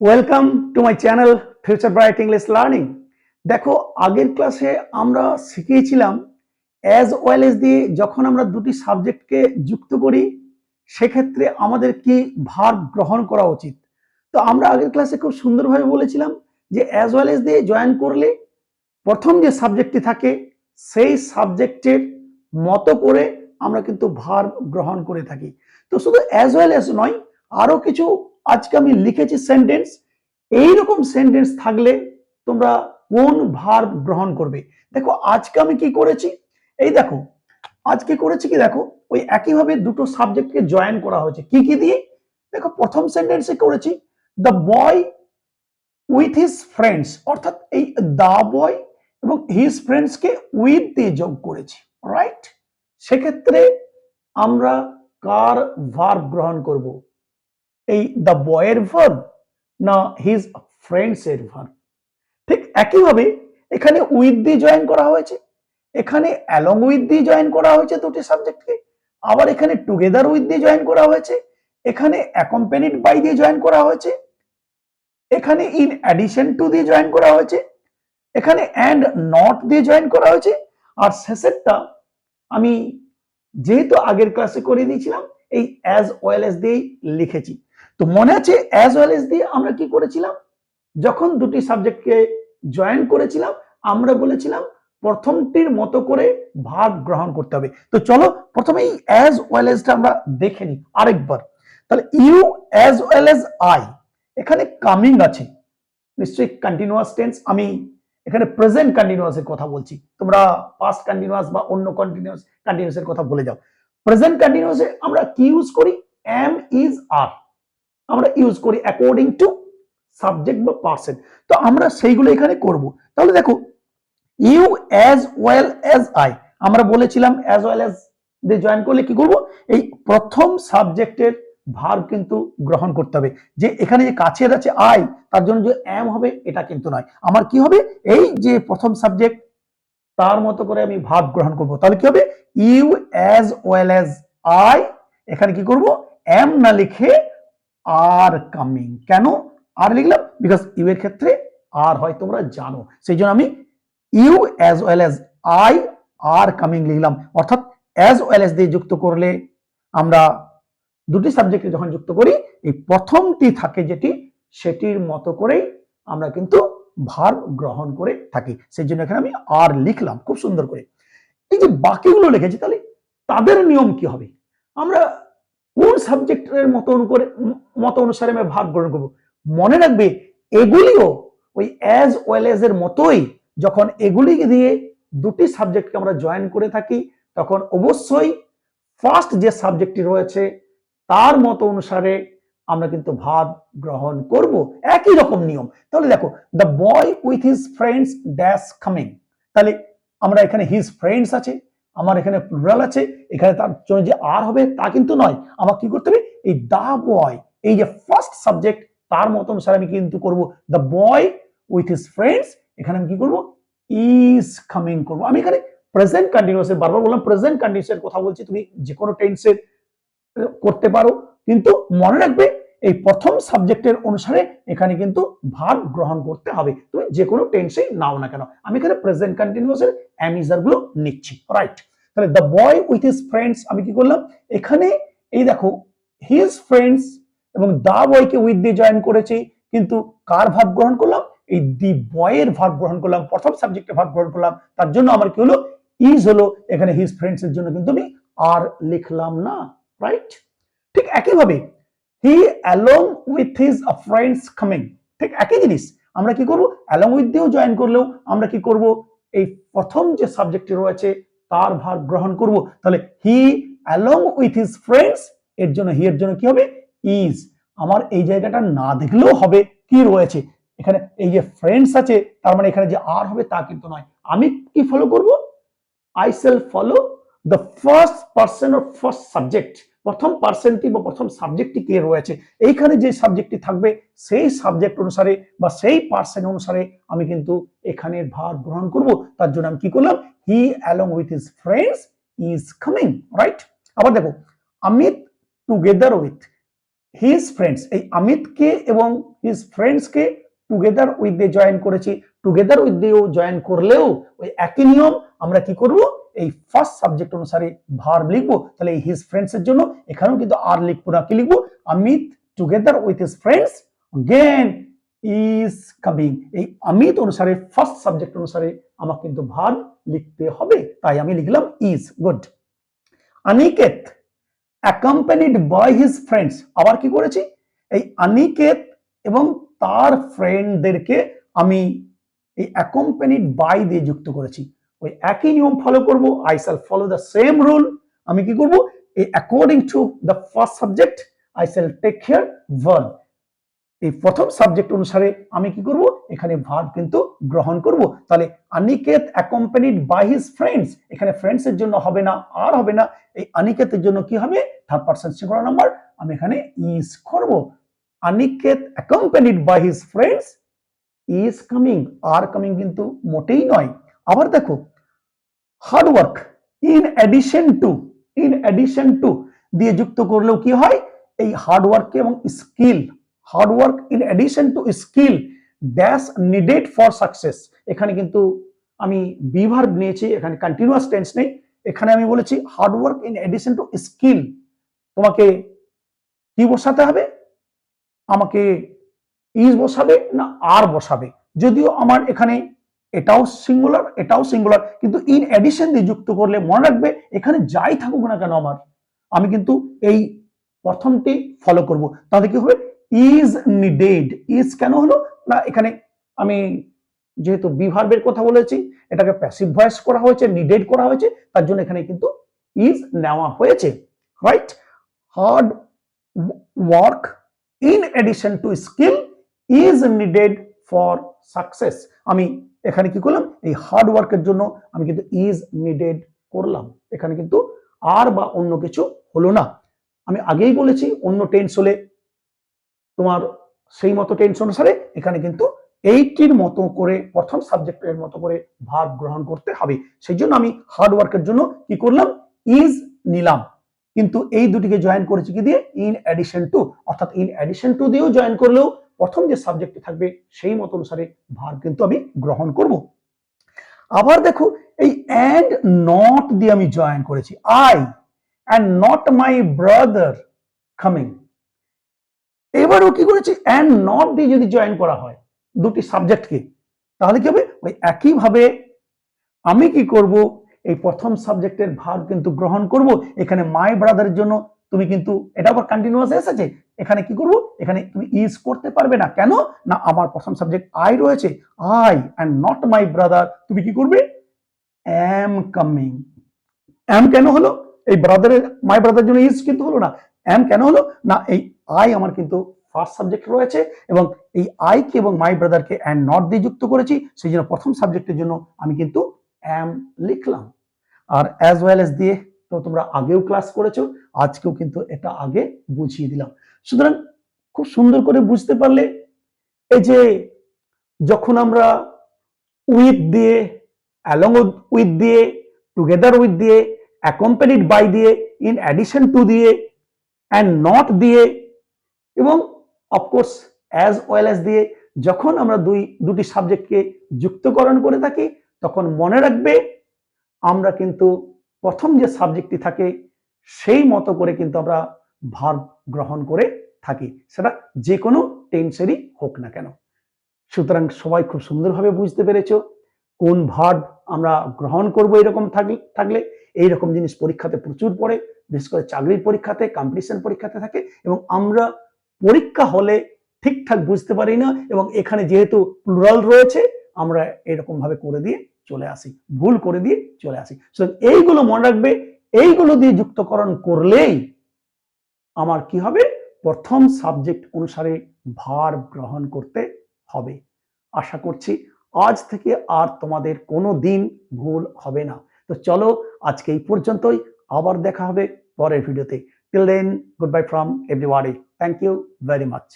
Welcome to my channel future bright English learning দেখো, আগের ক্লাসে আমরা শিখিয়েছিলাম অ্যাজ ওয়েল এজ দিয়ে যখন আমরা দুটি সাবজেক্টকে যুক্ত করি, সেক্ষেত্রে আমাদের কি ভার গ্রহণ করা উচিত? তো আমরা আগের ক্লাসে খুব সুন্দরভাবে বলেছিলাম যে অ্যাজ ওয়েল এজ দিয়ে জয়েন করলে প্রথম যে সাবজেক্টটি থাকে, সেই সাবজেক্টের মতো করে আমরা কিন্তু ভার গ্রহণ করে থাকি। তো শুধু অ্যাজ ওয়েল এজ নয় আরও কিছু আজকে আমি লিখেছি সেন্টেন্স এইরকম সেন্টেন্স থাকলে তোমরা কোন ভার গ্রহণ করবে? দেখো, আজকে আমি কি করেছি? এই দেখো, আজকে করেছি কি দেখো, ওই একইভাবে দুটো সাবজেক্টকে জয়েন করা হয়েছে। কি কি দিয়ে? দেখো, প্রথম সেন্টেন্সে করেছি the boy with his friends অর্থাৎ এই দা বয় এবং হিজ ফ্রেন্ডসকে উইথ দিয়ে যোগ করেছি। রাইট সেক্ষেত্রে আমরা কার ভার্ব গ্রহণ করব? এই দ্য বয়ের ভার্ব না হিজ ফ্রেন্ডস এর ভার্ব ঠিক একইভাবে এখানে উইথ দিয়ে জয়েন করা হয়েছে, এখানে অ্যালং উইথ দিয়ে জয়েন করা হয়েছে দুটি সাবজেক্টকে আবার এখানে টুগেদার উইথ দিয়ে জয়েন করা হয়েছে, এখানে অ্যাকম্পানিড বাই দিয়ে জয়েন করা হয়েছে, এখানে ইন অ্যাডিশন টু দিয়ে জয়েন করা হয়েছে, এখানে অ্যান্ড নট দিয়ে জয়েন করা হয়েছে, আর শেষেরটা আমি যেহেতু আগের ক্লাসে করে দিয়েছিলাম, এই অ্যাজ ওয়েল এস দিয়েই লিখেছি। তো মনে আছে অ্যাজ ওয়েল এস দিয়ে আমরা কি করেছিলাম? যখন দুটি সাবজেক্টকে জয়েন করেছিলাম, আমরা বলেছিলাম প্রথমটির মতো করে ভাগ গ্রহণ করতে হবে। তো চলো প্রথমে এই অ্যাজ ওয়েল এসটা আমরা দেখে নিই আরেকবার। তাহলে you as well as I এখানে কামিং আছে। নিশ্চয়ই কন্টিনিউয়াস টেন্স আমি এখানে প্রেজেন্ট কন্টিনিউয়াসের কথা বলছি। তোমরা পাস্ট কন্টিনিউয়াস বা অন্য কন্টিনিউয়াস কন্টিনিউয়াসের কথা বলে যাও। প্রেজেন্ট কন্টিনিউয়াসে আমরা কি ইউজ করি? এম ইজ আর আমরা ইউজ করি অ্যাকর্ডিং টু সাবজেক্ট বা পার্সন তো আমরা সেইগুলো এখানে করব। তাহলে দেখো you as well as I আমরা বলেছিলাম অ্যাজ ওয়েল অ্যাজ দিয়ে জয়েন করলে কি করব? এই প্রথম সাবজেক্টের ভার কিন্তু গ্রহণ করতে হবে। যে এখানে যে কাছের আছে আই তার জন্য যে এম হবে, এটা কিন্তু নয়। আমার কি হবে? এই যে প্রথম সাবজেক্ট, তার মতো করে আমি ভাব গ্রহণ করব। তাহলে কি হবে? You as well as I এখানে কি করব? এম না লিখে আর কামিং কেন? আর লিখলাম বিকজ ইউ এর ক্ষেত্রে আর হয়, তোমরা জানো। সেই জন্য আমি you as well as I R coming লিখলাম। অর্থাৎ অ্যাজ ওয়েল অ্যাজ দিয়ে যুক্ত করলে আমরা দুটি সাবজেক্টে যখন যুক্ত করি, এই প্রথমটি থাকে যেটি, সেটির মতো করেই আমরা কিন্তু ভার গ্রহণ করে থাকি। সেই জন্য এখানে আমি আর লিখলাম, খুব সুন্দর করে। এই যে বাকিগুলো লিখেছি, তাহলে তাদের নিয়ম কি হবে? আমরা কোন সাবজেক্টের মতো অনুকরে মত অনুসারে আমি ভাগ গ্রহণ করব? মনে রাখবে, এগুলিও ওই অ্যাজ ওয়েল এজ এর মতোই যখন এগুলি দিয়ে দুটি সাবজেক্টকে আমরা জয়েন করে থাকি, তখন অবশ্যই ফার্স্ট যে সাবজেক্টটি রয়েছে, তার মতো অনুসারে আমরা কিন্তু ভাব গ্রহণ করব। একই রকম নিয়ম। তাহলে দেখো the boy with his friends dash coming তাহলে আমরা এখানে হিজ ফ্রেন্ডস আছে আমার এখানে প্লুরাল আছে, এখানে তার জন্য যে আর হবে তা কিন্তু নয়। আমার কি করতে হবে? এই দা বয় এই যে ফার্স্ট সাবজেক্ট তার মতো অনুসারে আমি কিন্তু করব। The boy with his friends এখানে আমি কি করব? ইজ কামিং করব। আমি এখানে প্রেজেন্ট কন্টিনিউয়াসের বারবার বললাম প্রেজেন্ট কন্টিনিউসের কথা বলছি, তুমি যে কোনো টেন্সের করতে পারো। কিন্তু মনে রাখবে এই প্রথম সাবজেক্টের অনুসারে এখানে কিন্তু ভার গ্রহণ করতে হবে। তুমি যে কোনো টেন্সেই নাও না কেন। আমি এখানে প্রেজেন্ট অ্যামিজারগুলো নিচ্ছি। রাইট তাহলে the boy with his friends আমি কি করলাম? এখানে এই দেখো হিজ ফ্রেন্ডস এবং দা বয়কে উইথ দিয়ে জয়েন করেছি, কিন্তু কার ভাব গ্রহণ করলাম? এই দি বয়ের ভাব গ্রহণ করলাম, প্রথম সাবজেক্টের ভাব গ্রহণ করলাম। তার জন্য আমার কি হলো? ইজ হলো, এখানে হিজ ফ্রেন্ডস এর জন্য কিন্তু আমি আর লিখলাম না। রাইট ঠিক একইভাবে he along with his friends coming ঠিক একই জিনিস, আমরা কি করব? অ্যালং উইথ দিয়েও জয়েন করলেও আমরা কি করব? এই প্রথম যে সাবজেক্টটি রয়েছে, তার ভার গ্রহণ করব। তাহলে he along with his friends এর জন্য হি এর জন্য কি হবে? ইজ আমার এই জায়গাটা না দেখলেও হবে কি রয়েছে? এখানে এই যে ফ্রেন্ডস আছে, তার মানে এখানে যে আর হবে তা কিন্তু নয়। আমি কি ফলো করব? I shall follow the first person of first subject প্রথম পার্সেন্টটি বা প্রথম সাবজেক্টটি কে রয়েছে এইখানে যে সাবজেক্টটি থাকবে, সেই সাবজেক্ট অনুসারে বা সেই পার্সন অনুসারে আমি কিন্তু এখানে ভার গ্রহণ করব। তার জন্য আমি কি করলাম? He along with his friends is coming right আবার দেখো Amit together with his friends এই অমিতকে এবং হিজ ফ্রেন্ডসকে টুগেদার উইথ দিয়ে জয়েন করেছি। টুগেদার উইথ দিয়েও জয়েন করলেও ওই একই নিয়ম, আমরা কি করব? এই ফার্স্ট সাবজেক্ট অনুসারে ভার্ব লিখব, তাহলে এই হিজ ফ্রেন্ডস এর জন্য এখানেও কিন্তু আর লিখব না, কি লিখব? Amit together with his friends gain is coming এই অমিত অনুসারে ফার্স্ট সাবজেক্ট অনুসারে আমাকে কিন্তু ভার্ব লিখতে হবে, তাই আমি লিখলাম is good Aniket accompanied by his friends আবার কি করেছি? এই অনিকেত এবং তার ফ্রেন্ডদেরকে আমি এই অ্যাকম্পানিড বাই দিয়ে যুক্ত করেছি। ওই একই নিয়ম ফলো করব I shall follow the same rule আমি কি করব? এই according to the first subject I shall take care verb এই প্রথম সাবজেক্ট অনুসারে আমি কি করব? এখানে ভার্ব কিন্তু গ্রহণ করব। তাহলে Aniket accompanied by his friends এখানে ফ্রেন্ডস এর জন্য হবে না, আর হবে না। এই অনিকেতের জন্য কি হবে? থার্ড পার্সন সিঙ্গুলার নাম্বার আমি এখানে ইজ করব। Aniket accompanied by his friends is coming R coming কিন্তু মোটেই নয়। আবার দেখো hard work in addition to in addition to দিয়ে যুক্ত করলেও কি হয়? এই হার্ড ওয়ার্ক এবং skill hard work in addition to skill dash needed for success এখানে কিন্তু আমি বিভার নিয়েছি, এখানে কন্টিনিউয়াস টেন্স নেই। এখানে আমি বলেছি hard work in addition to skill তোমাকে কি বসাতে হবে? আমাকে ইজ বসাবে না আর বসাবে? যদিও আমার এখানে এটাও সিঙ্গুলার এটাও সিঙ্গুলার কিন্তু ইন অ্যাডিশন দিয়ে যুক্ত করলে মনে রাখবে এখানে যাই থাকুক না কেন আমার, আমি কিন্তু এই প্রথমটি ফলো করব। তাহলে কি হবে? ইজ নিডেড ইজ কেন হলো? না, এখানে আমি যেহেতু বিভার্বের কথা বলেছি, এটাকে প্যাসিভ ভয়েস করা হয়েছে নিডেড করা হয়েছে, তার জন্য এখানে কিন্তু ইজ নেওয়া হয়েছে right hard work in addition to skill is needed for success আমি এখানে কি করলাম? এই হার্ড ওয়ার্কের জন্য আমি কিন্তু ইজ নিডেড করলাম। এখানে কিন্তু আর বা অন্য কিছু হলো না। আমি আগেই বলেছি, অন্য টেন্স হলে তোমার সেই মতো টেন্স অনুসারে এখানে কিন্তু এইটির মতো করে প্রথম সাবজেক্টের মতো করে ভাগ গ্রহণ করতে হবে। সেই জন্য আমি হার্ড ওয়ার্কের জন্য কি করলাম? ইজ নিলাম। কিন্তু এই দুটিকে জয়েন করেছি কি দিয়ে? ইন অ্যাডিশন টু অর্থাৎ ইন অ্যাডিশন টু দিয়েও জয়েন করলেও প্রথম যে সাবজেক্টটি থাকবে সেই মতো অনুসারে ভার কিন্তু আমি গ্রহণ করব। আবার দেখো এই অ্যান্ড নট দিয়ে আমি জয়েন করেছি। I and not my brother coming এবারও কি করেছি? অ্যান্ড নট দিয়ে যদি জয়েন করা হয় দুটি সাবজেক্টকে তাহলে কি হবে? ওই একইভাবে আমি কি করব? এই প্রথম সাবজেক্টের ভার কিন্তু গ্রহণ করব। এখানে মাই ব্রাদারের জন্য তুমি কিন্তু এটা আবার কন্টিনিউয়াস এসেছে। এখানে কি করব? এখানে তুমি ইজ করতে পারবে না। কেন? না, আমার প্রথম সাবজেক্ট আই রয়েছে। I and not my brother তুমি কি করবে? অ্যাম কামিং অ্যাম কেন হলো? এই ব্রাদারের মাই ব্রাদার জন্য ইজ কিন্তু হলো না। অ্যাম কেন হলো? না, এই আই আমার কিন্তু ফার্স্ট সাবজেক্ট রয়েছে এবং এই আইকে এবং মাই ব্রাদারকে অ্যান্ড নট দিয়ে যুক্ত করেছি। সেই জন্য প্রথম সাবজেক্টের জন্য আমি কিন্তু অ্যাম লিখলাম। আর অ্যাজ ওয়েল এস দিয়ে তো তোমরা আগেও ক্লাস করেছ, আজকেও কিন্তু এটা আগে বুঝিয়ে দিলাম। সুতরাং খুব সুন্দর করে বুঝতে পারলে এই যে যখন আমরা উইথ দিয়ে অ্যালং উইথ দিয়ে টুগেদার উইথ দিয়ে অ্যাকম্পানিড বাই দিয়ে ইন অ্যাডিশন টু দিয়ে অ্যান্ড নট দিয়ে, এবং অফকোর্স অ্যাজ ওয়েল অ্যাজ দিয়ে, যখন আমরা দুই, দুটি সাবজেক্টকে যুক্তকরণ করে থাকি, তখন মনে রাখবে আমরা কিন্তু প্রথম যে সাবজেক্টটি থাকে, সেই মতো করে কিন্তু আমরা ভার গ্রহণ করে থাকি। সেটা যে কোনো টেন্সেরই হোক না কেন। সুতরাং সবাই খুব সুন্দরভাবে বুঝতে পেরেছ কোন ভার্ব আমরা গ্রহণ করব এরকম থাকলে থাকলে। এইরকম জিনিস পরীক্ষাতে প্রচুর পড়ে, বিশেষ করে চাকরির পরীক্ষাতে কম্পিটিশন পরীক্ষাতে থাকে এবং আমরা পরীক্ষা হলে ঠিকঠাক বুঝতে পারি না এবং এখানে যেহেতু প্লুরাল রয়েছে, আমরা এরকম ভাবে করে দিয়ে চলে আসি, ভুল করে দিয়ে চলে আসি। এইগুলো মনে রাখবে, এইগুলো দিয়ে যুক্তকরণ করলেই আমার কি হবে? প্রথম সাবজেক্ট অনুসারে ভার গ্রহণ করতে হবে। আশা করছি আজ থেকে আর তোমাদের কোনো দিন ভুল হবে না। তো চলো আজকে এই পর্যন্তই, আবার দেখা হবে পরের ভিডিওতে। Till then good bye from everywhere thank you very much